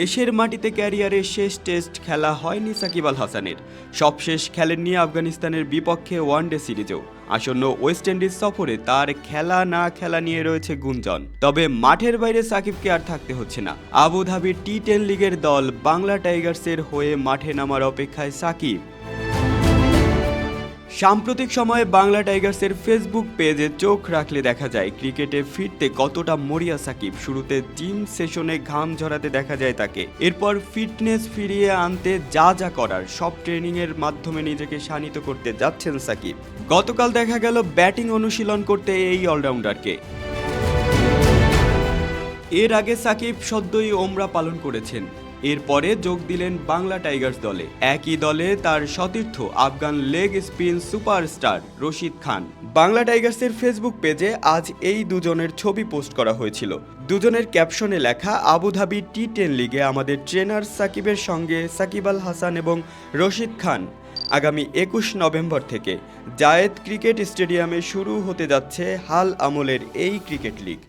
দেশের মাটিতে ক্যারিয়ারের শেষ টেস্ট খেলা হয়নি সাকিব আল হাসানের। সবশেষ খেলেননি আফগানিস্তানের বিপক্ষে ওয়ানডে সিরিজেও। আসন্ন ওয়েস্ট ইন্ডিজ সফরে তার খেলা না খেলা নিয়ে রয়েছে গুঞ্জন। তবে মাঠের বাইরে সাকিবকে আর থাকতে হচ্ছে না। আবুধাবির টি টেন লিগের দল বাংলা টাইগার্সের হয়ে মাঠে নামার অপেক্ষায় সাকিব। সাম্প্রতিক সময়ে বাংলা টাইগার্সের ফেসবুক পেজে চোখ রাখলে দেখা যায়, ক্রিকেটে ফিরতে কতটা মরিয়া সাকিব। শুরুতে জিম সেশনে ঘাম ঝরাতে দেখা যায় তাকে। এরপর ফিটনেস ফিরিয়ে আনতে যা যা করার, সব ট্রেনিংয়ের মাধ্যমে নিজেকে শানিত করতে যাচ্ছেন সাকিব। গতকাল দেখা গেল ব্যাটিং অনুশীলন করতে এই অলরাউন্ডারকে। এর আগে সাকিব সদ্যই ওমরা পালন করেছেন। এরপরে যোগ দিলেন বাংলা টাইগার্স দলে। একই দলে তার সতীর্থ Afghan leg spin superstar Rashid Khan. Bangla টাইগার্সের ফেসবুক পেজে আজ এই দুজনের ছবি পোস্ট করা হয়েছিল। দুজনের ক্যাপশনে লেখা আবুধাবি টি টেন লিগে আমাদের ট্রেনার সাকিবের সঙ্গে সাকিব আল হাসান এবং রশিদ খান আগামী একুশ নভেম্বর থেকে। জায়েদ ক্রিকেট স্টেডিয়ামে শুরু হতে যাচ্ছে হাল আমলের এই ক্রিকেট লিগ।